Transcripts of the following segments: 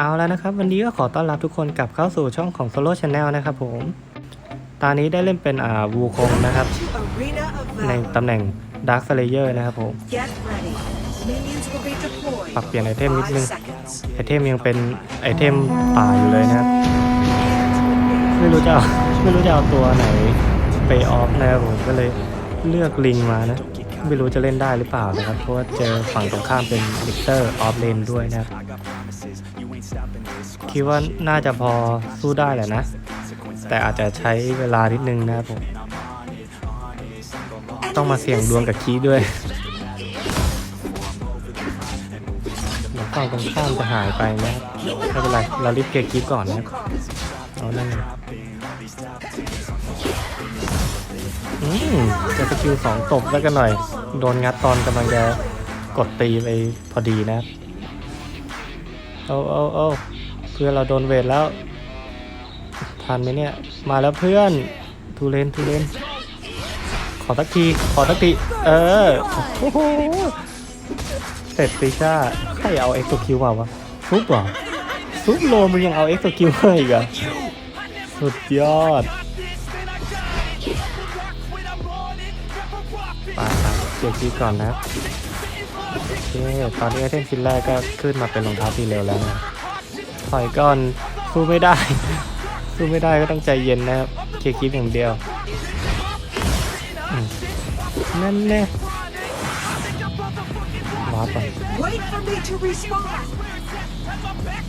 เอาแล้วนะครับ วันนี้ก็ขอต้อนรับทุกคนกลับเข้าสู่ช่องของ Solo Channel นะครับผม ตอนนี้ได้เล่นเป็นอ่าวูคงนะครับ Arena of ใน Valor. ตำแหน่ง Dark Slayer นะครับผม Get ready. Minions will be deployed. ปรับเปลี่ยนไอเทมนิด Five นึง seconds. ไอเทมยังเป็นไอเทมป่าอยู่เลยนะครับ ไม่รู้จะเอาไม่รู้จะเอาตัวไหนไปออฟนะครับผมก็เลยเลือกลิงมานะ ไม่รู้จะเล่นได้หรือเปล่านะครับ เพราะว่าเจอฝั่งตรงข้ามเป็นลิกเตอร์ออฟเลนด้วยนะครับ คิดว่าน่าจะพอสู้ได้แหละนะ แต่อาจจะใช้เวลานิดนึงนะครับผม ต้องมาเสี่ยงดวงกับคีด้วยเดี๋ยวฝั่งตรงข้ามจะหายไปนะครับไม่เป็นไร เรารีบเคลียร์คีก่อนนะครับเอานั่นอืมจะสกิลสองตบแล้วกันหน่อย โดนงัดตอนกำลังจะกดตีไปพอดีนะครับเอาเอาเอา พื่อนเราโดนเวทแล้วทันไหมเนี่ย มาแล้วเพื่อนทูเลนทูเลนขอสักที ขอสักที เออโอโหเสร็จติช่าใครเอาเอ็กซ์คิวมาวะซุปเหรอซุปโลมึงยังเอาเอ็กซ์คิวมาอีกอะสุดยอดปครับเกียร์คีย์ก่อนนะโอเคตอนนี้ไอเทมชิ้นแรกก็ขึ้นมาเป็นรองเท้าสีเหลวแล้วนะ ถอยก่อน สู้ไม่ได้ สู้ไม่ได้ก็ต้องใจเย็นนะครับเคลียร์คลิปอย่างเดียว นั่นแน่ว้าร์ป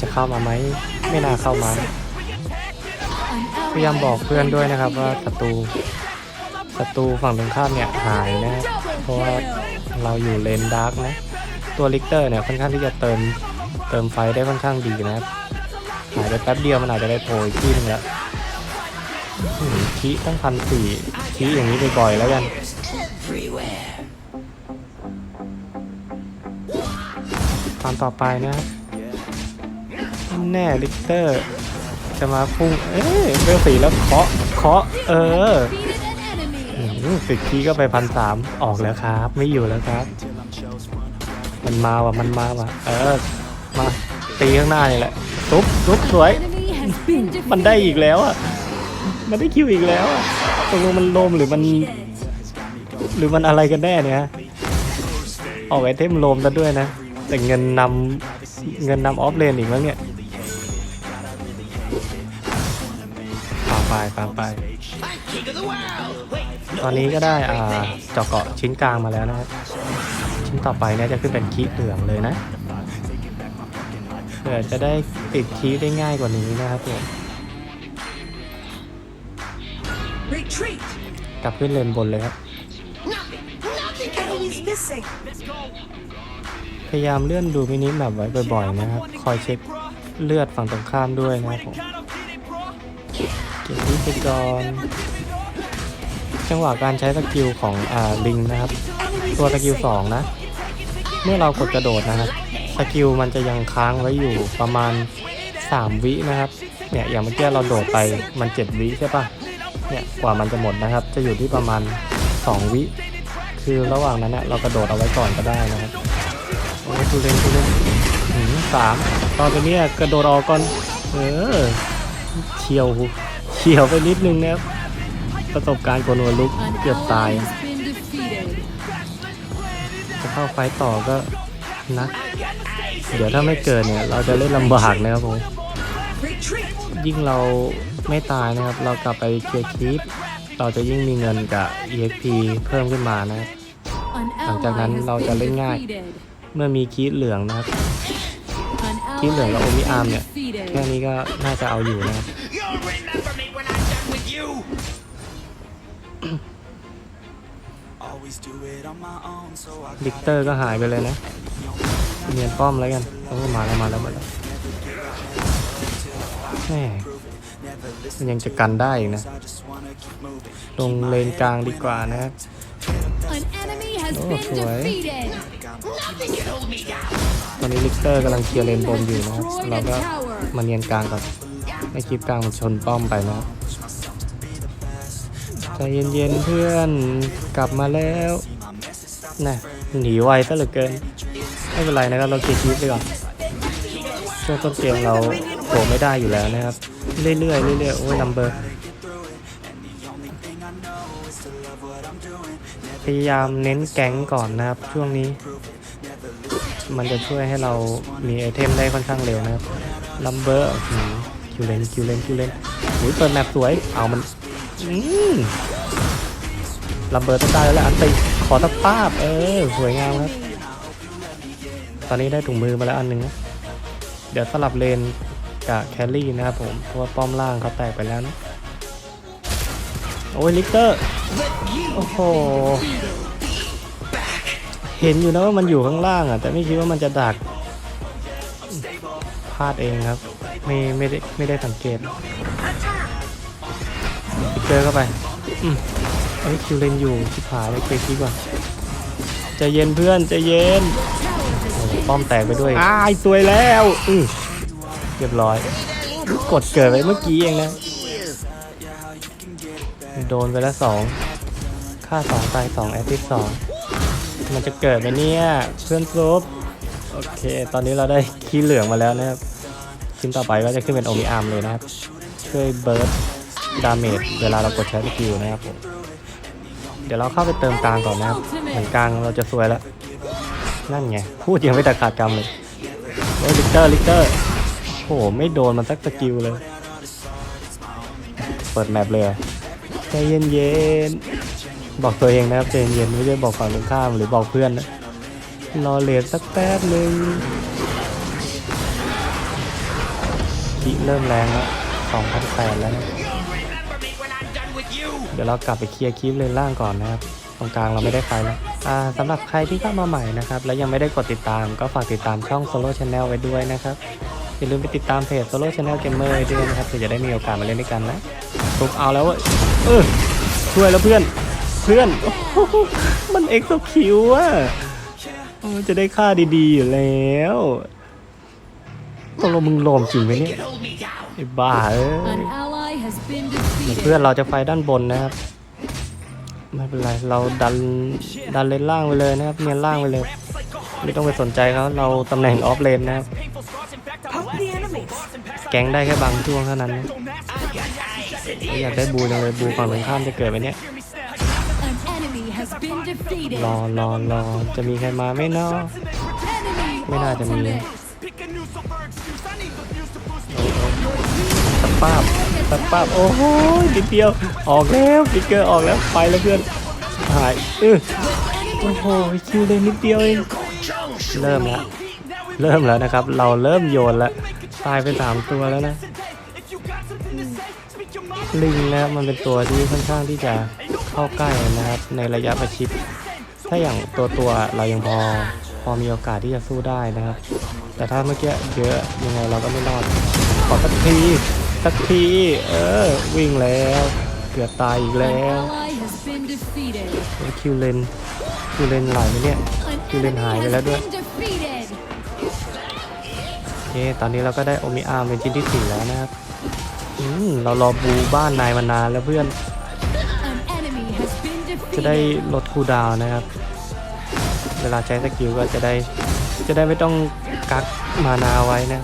จะเข้ามาไหม ไม่น่าเข้ามา พยายามบอกเพื่อนด้วยนะครับว่าศัตรูศัตรูฝั่งตรงข้ามเนี่ยหายนะ เพราะว่าเราอยู่เลนดาร์กนะ ตัวลิกเตอร์เนี่ยค่อนข้างที่จะเติมเติมไฟได้ค่อนข้างดีนะครับ หายไปแป๊บเดียวมันอาจจะได้โผล่อีกที่นึงแล้วอืมคีตั้งพันสี่คีอย่างนี้บ่อยๆแล้วกันตอนต่อไปนะแน่ลิกเตอร์ จะมาพุ่ง เอ้ยเบลสีแล้วเคาะเคาะเออสิบคีก็ไปพันสามออกแล้วครับ ไม่อยู่แล้วครับ มันมาว่ะมันมาว่ะ เออ มาตีข้างหน้านี่แหละ ซุบซุบสวย มันได้อีกแล้วอะ มันได้คิวอีกแล้วอะตกลงมันโลมหรือมัน หรือมันอะไรกันแน่เนี่ยฮะออกไอเทมโลมซะด้วยนะ แต่เงินนำเงินนำออฟเลนอีกแล้วเนี่ยตามไปตามไป ตอนนี้ก็ได้อ่าเจาะเกาะชิ้นกลางมาแล้วนะครับ ชิ้นต่อไปเนี่ยจะขึ้นเป็นคีเหลืองเลยนะเผื่อจะได้ติดคีได้ง่ายกว่านี้นะครับผม Retreat. กลับขึ้นเลนบนเลยครับ Enemies missing. พยายามเลื่อนดูมินิแบบไว้บ่อยๆนะครับ คอยเช็คเลือดฝั่งตรงข้ามด้วยนะครับผมเก็บที่ไปก่อนจังหวะการใช้สกิลของอ่าลิงนะครับ ตัวสกิลสองนะ เมื่อเรากดกระโดดนะครับ สกิลมันจะยังค้างไว้อยู่ประมาณ 3 วินะครับ เนี่ยอย่างเมื่อกี้เราโดดไปมัน 7 วิใช่ปะเนี่ยกว่ามันจะหมดนะครับ จะอยู่ที่ประมาณ 2 วิ คือระหว่างนั้นเนี่ยเรากระโดดเอาไว้ก่อนก็ได้นะครับโอ้ทุเรนทุเรนหืมสามตอนนี้กระโดดออกก่อน เออเฉียวเฉียวไปนิดนึงนะครับประสบการณ์คนหัวลุกเกือบตาย จะเข้าไฟต่อก็ นะ เดี๋ยวถ้าไม่เกิดเนี่ย เราจะเล่นลำบากนะครับผม ยิ่งเราไม่ตายนะครับ เรากลับไปเคลียร์คลิป เราจะยิ่งมีเงินกับ EXP เพิ่มขึ้นมานะครับหลังจากนั้นเราจะเล่นง่าย เมื่อมีคีดเหลืองนะครับที่เหลือกับโอมิอาร์มเนี่ย แค่นี้ก็น่าจะเอาอยู่นะครับ ลิกเตอร์ก็หายไปเลยนะเนียนป้อมแล้วกันโอ้มาแล้วมาแล้วมาแล้วแหมมันยังจะกันได้อีกนะ ลงเลนกลางดีกว่านะครับโอ้สวยตอนนี้ลิกเตอร์กำลังเคลียร์เลนบนอยู่นะครับเราก็มาเนียนกลางก่อนให้คลิปกลางมันชนป้อมไปนะครับใจ เย็นๆเพื่อนกลับมาแล้วนะหนีไวซะเหลือเกิน ไม่เป็นไรนะครับเราเคลียร์คลิปไปก่อนช่วงต้นเกมเราโผล่ไม่ได้อยู่แล้วนะครับ เรื่อยๆเรื่อยๆโอ้ยนัมเบอร์พยายามเน้นแก๊งก่อนนะครับ ช่วงนี้ มันจะช่วยให้เรามีไอเทมได้ค่อนข้างเร็วนะครับลัมเบอร์คิวเลนคิวเลนคิวเลนโอ้ยเปิดแมปสวย เอามัน อืม ลัมเบอร์ต้องได้แล้วแหละอันติขอสภาพเออสวยงามครับ ตอนนี้ได้ถุงมือมาแล้วอันหนึ่งนะเดี๋ยวสลับเลนกับแคลรี่นะครับผมเพราะว่าป้อมล่างเขาแตกไปแล้วนะโอ้ยลิกเตอร์โอ้โหเห็นอยู่นะว่ามันอยู่ข้างล่างอะแต่ไม่คิดว่ามันจะดักพลาดเองครับ ไม่ไม่ได้ไม่ได้สังเกตเจอเข้าไป อืมเอ้ยคิวเลนอยู่ชิบหายเลยเกรคิดก่อนใจะเย็นเพื่อนใจะเย็นโอ้โหป้อมแตกไปด้วยอ้ายสวยแล้วอือเรียบร้อย กดเกิดไปเมื่อกี้เองนะ โดนไปแล้วสองค่าสองตายสองแอตติสองมันจะเกิดไหมเนี่ยเพื่อนซุปโอเค ตอนนี้เราได้ขี้เหลืองมาแล้วนะครับชิ้นต่อไปก็จะขึ้นเป็นโอมิอาร์มเลยนะครับ ช่วยเบิร์ดดาเมจเวลาเรากดใช้สกิลนะครับผมเดี๋ยวเราเข้าไปเติมกลางก่อนนะครับเหมือนกลางเราจะซวยแล้ว นั่นไง พูดยังไม่ตัดขาดกรรมเลยโอ้ยลิกเตอร์ลิกเตอร์โอ้โหไม่โดนมันสักสกิลเลย เปิดแมปเลยอะใจเย็นๆบอกตัวเองนะครับใจเย็นๆไม่ได้บอกฝั่งตรงข้ามหรือบอกเพื่อนนะรอเลทสักแป๊บหนึ่งคิเริ่มแรงแล้ว2,008แล้วนะ เดี๋ยวเรากลับไปเคลียร์คลิปเลนล่างก่อนนะครับ ตรงกลางเราไม่ได้ไฟแล้วอ่าสำหรับใครที่เข้ามาใหม่นะครับ แล้วยังไม่ได้กดติดตามก็ฝากติดตามช่อง Solo Channel ไว้ด้วยนะครับ อย่าลืมไปติดตามเพจ Solo Channel Gamer ด้วยนะครับเพื่อจะได้มีโอกาสมาเล่นด้วยกันนะทุบเอาแล้วเว้ยเออช่วยแล้วเพื่อนเพื่อนอมันเอ็กซ์คิวอะจะได้ค่าดีๆอยู่แล้วตกลงมึงโลมจริงไหมเนี่ยไอ้บ้าเอ้ย An ally has been เดี๋ยว defeated. เพื่อนเราจะไฟด้านบนนะครับไม่เป็นไรเราดันดันเลนล่างไปเลยนะครับเนียนล่างไปเลย ไม่ต้องไปสนใจเขาเราตำแหน่งออฟเลนนะครับ Poke the enemies. แก๊งได้แค่บางช่วงเท่านั้นนะอยากได้บูจังเลยบูฝั่งตรงข้ามจะเกิดไหมเนี่ย An enemy has been defeated. รอรอรอจะมีใครมาไหมเนาะ Enemy ไม่น่าจะมี ultimate. สปาบ สปาบโอ้โหนิดเดียว ออกแล้วฟิกเกอร์ออกแล้ว ไปแล้วเพื่อน หายเออโอ้โห คิวเลยนิดเดียวเอง เริ่มแล้ว เริ่มแล้วนะครับ เราเริ่มโยนแล้ว ตายไปสามตัวแล้วนะ ลิงนะครับมันเป็นตัวที่ค่อนข้างที่จะเข้าใกล้นะครับ ในระยะประชิด ถ้าอย่างตัวตัวเรายังพอพอมีโอกาสที่จะสู้ได้นะครับ แต่ถ้าเมื่อกี้เยอะยังไงเราก็ไม่รอด ขอสักที สักที เออ วิ่งแล้ว เกือบตายอีกแล้วคิวเลนคิวเลนไหลไหมเนี่ย คิวเลนหายไปแล้วด้วยโอเคตอนนี้เราก็ได้โอมิอาร์มเป็นชิ้นที่สี่แล้วนะครับอืมเรารอบูบ้านนายมานานแล้วเพื่อน จะได้ลดคูดาวน์นะครับ เวลาใช้สกิลก็จะได้จะได้ไม่ต้องกักมานาไว้นะ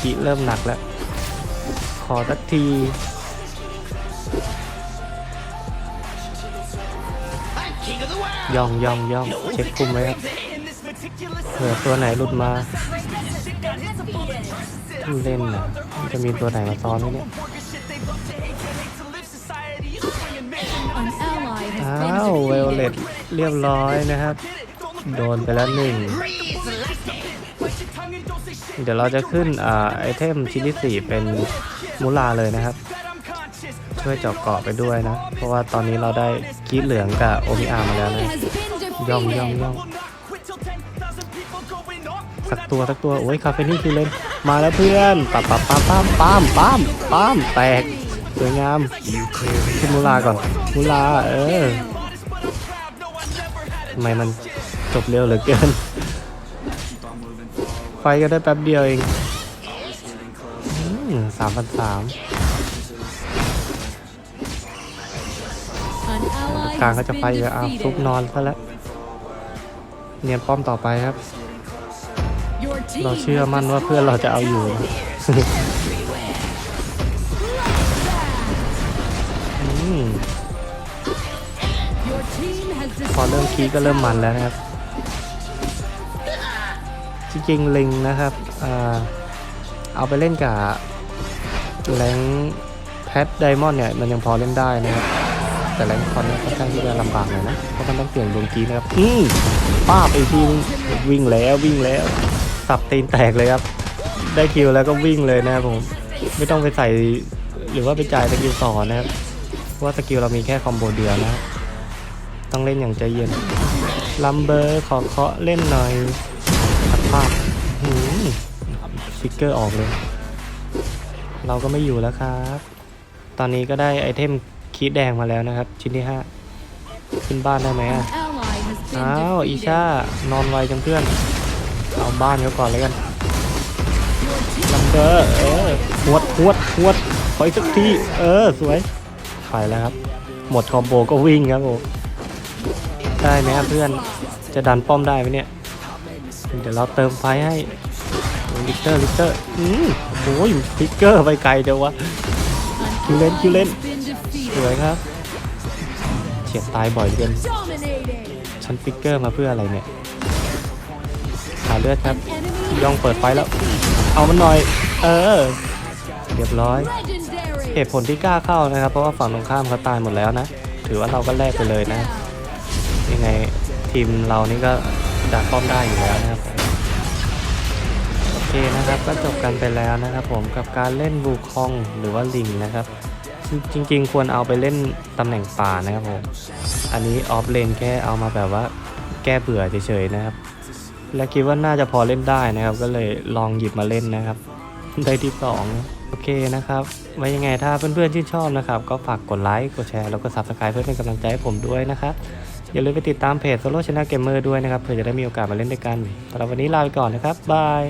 ขีเริ่มหนักแล้ว ขอสักที ย่องย่องย่องเช็คคุมไว้ครับเผื่อตัวไหนหลุดมาเล่นนะมันจะมีตัวไหนมาซ้อนไหมเนี่ย An ally อ้า has ว been เวลเลต defeated. เรียบร้อยนะครับ โดนไปแล้วหนึ่ง เดี๋ยวเราจะขึ้นอไอเทมชิ้นที่ 4 เป็นมูลาเลยนะครับ ช่วยเจาะเกาะไปด้วยนะ เพราะว่าตอนนี้เราได้กีดเหลืองกับโอมิอาร์มาแล้วนะย่องย่องย่องสักตัวสักตัวโอ้ยคาเฟนี่คือเล่นมาแล้วเพื่อนปั๊มปั๊มปั๊มปั๊มปั๊มปั๊มปั๊มแตกสวยงามขึ้นมูลาก่อนมูลาเออทำไมมันจบเร็วเหลือเกิน ฟก็ได้แป๊บเดียวเองสามพันสามกลางก็จะไฟ been กับอาซุปนอนซะแล้ว เนียนป้อมต่อไปครับ เราเชื่อมั่นว่าเพื่อนเราจะเอาอยู่นะพอเริ่มคีก็เริ่มมันแล้วนะครับ ริงๆลิงนะครับเอาไปเล่นกับแรงแพทไดมอนด์เนี่ยมันยังพอเล่นได้นะครับ แต่แรงคอนเนี่ยค่อนข้างที่จะลำบากหน่อยนะเพราะมันต้องเปลี่ยนดวงกีนะครับอืมป้าไปทีนึงวิ่งแล้ววิ่งแล้วสับตีนแตกเลยครับ ได้คิวแล้วก็วิ่งเลยนะครับผมไม่ต้องไปใส่หรือว่าไปจ่ายสกิลต่อนะครับว่าสกิลเรามีแค่คอมโบเดียวนะ ต้องเล่นอย่างใจเย็นลัมเบอร์ขอเคาะเล่นหน่อย ภาพหืมฟิกเกอร์ออกเลย เราก็ไม่อยู่แล้วครับ ตอนนี้ก็ได้ไอเทมคีดแดงมาแล้วนะครับ ชิ้นที่5ขึ้นบ้านได้ไหมอะ ally has been อ้าวอี defeated. ชานอนไวจังเพื่อน เอาบ้านเขาก่อนเลยกันลัมเบอร์เออหวดหวดหวดขออีกสักทีเออสวยไปแล้วครับ หมดคอมโบก็วิ่งครับผมได้ไหมครับเพื่อนจะดันป้อมได้ไหมเนี่ย เดี๋ยวเราเติมไฟให้ลิกเตอร์ลิกเตอร์อืมโอ้ยฟิกเกอร์ไปไกลจังวะ An Kill it, kill ally it. has been สวยครับเฉียดตายบ่อยเกินฉันฟิกเกอร์มาเพื่ออะไรเนี่ยหาเลือดครับย่องเปิดไฟแล้ว เอามันหน่อย เออเรียบร้อยเหตุผลที่กล้าเข้านะครับ เพราะว่าฝั่งตรงข้ามเขาตายหมดแล้วนะ ถือว่าเราก็แลกไปเลยนะ ยังไงทีมเรานี่ก็ ดักป้อมได้อยู่แล้วนะครับโอเคนะครับก็จบกันไปแล้วนะครับ ผมกับการเล่นบูคองหรือว่าลิงนะครับ จริง ๆ ควรเอาไปเล่นตำแหน่งป่านะครับผมอันนี้ออฟเลนแค่เอามาแบบว่าแก้เบื่อเฉยๆนะครับ และคิดว่าน่าจะพอเล่นได้นะครับ ก็เลยลองหยิบมาเล่นนะครับได้ที่สองโอเคนะครับไว้ยังไงถ้าเพื่อนๆชื่ชอบนะครับ ก็ฝากกดไลค์กดแชร์แล้วก็ subscribe เพื่อเป็นกำลังใจให้ผมด้วยนะครับ อย่าลืมไปติดตามเพจ Solo Channel Gamer ด้วยนะครับเพื่อจะได้มีโอกาสมาเล่นด้วยกันสำหรับวันนี้ลาไปก่อนนะครับบาย